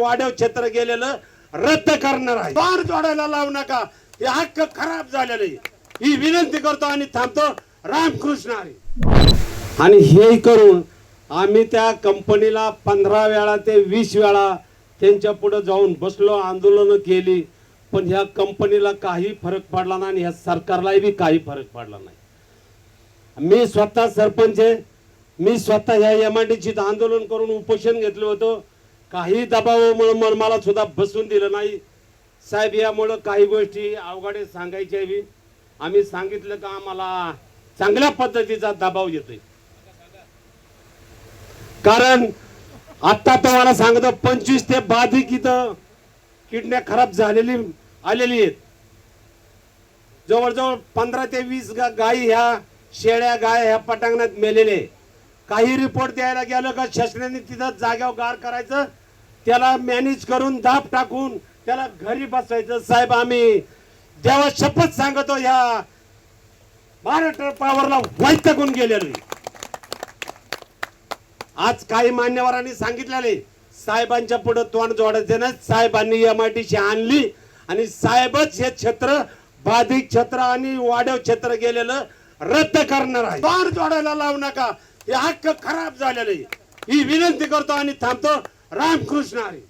वाड्याव क्षेत्र गेलेलं रद्द करणार आहे. बार जोडायला लावू नका. हे हक्क खराब झालेलं ही विनंती करतो आणि थांबतो. रामकृष्ण हरी. आणि हे करून आम्ही त्या कंपनीला पंधरा वेळा ते वीस वेळा त्यांच्या पुढे जाऊन बसलो आंदोलनं केली. पण ह्या कंपनीला काही फरक पडला नाही आणि ह्या सरकारलाही बी काही फरक पडला नाही. मी स्वतः सरपंच आहे. मी स्वतः ह्या एम आय डी आंदोलन करून उपोषण घेतलं होतं. काही दबावामुळं मला मला सुद्धा बसून दिलं नाही. साहेब यामुळं काही गोष्टी अवघडे सांगायच्या बी आम्ही सांगितलं का आम्हाला चांगल्या पद्धतीचा दबाव येतोय. कारण आता तुम्हाला सांगतो पंचवीस ते बाधिक इथं किडण्या खराब झालेली आलेली आहेत. जवळजवळ पंधरा ते वीस गा- गायी ह्या शेळ्या गाय ह्या पटांगणात मेलेले काही रिपोर्ट द्यायला गेलं का शासनाने तिथं जाग्यावर गार करायचं त्याला मॅनेज करून दाब टाकून त्याला घरी बसवायचं साहेब आम्ही जेव्हा शपथ सांगतो ह्या महाराष्ट्र पॉवरला वैतकून गेलेलो आज काही मान्यवरांनी सांगितलेले साहेबांच्या पुढे तोंड जोडायचे नाही. साहेबांनी एम आय टी आणली आणि साहेबच हे क्षेत्र बाधित क्षेत्र आणि वाड्याव क्षेत्र गेलेलं रद्द करणार आहे. तोंड जोडायला लावू नका. हे हक्क खराब झालेले ही विनंती करतो आणि थांबतो. रामकृष्ण हरी।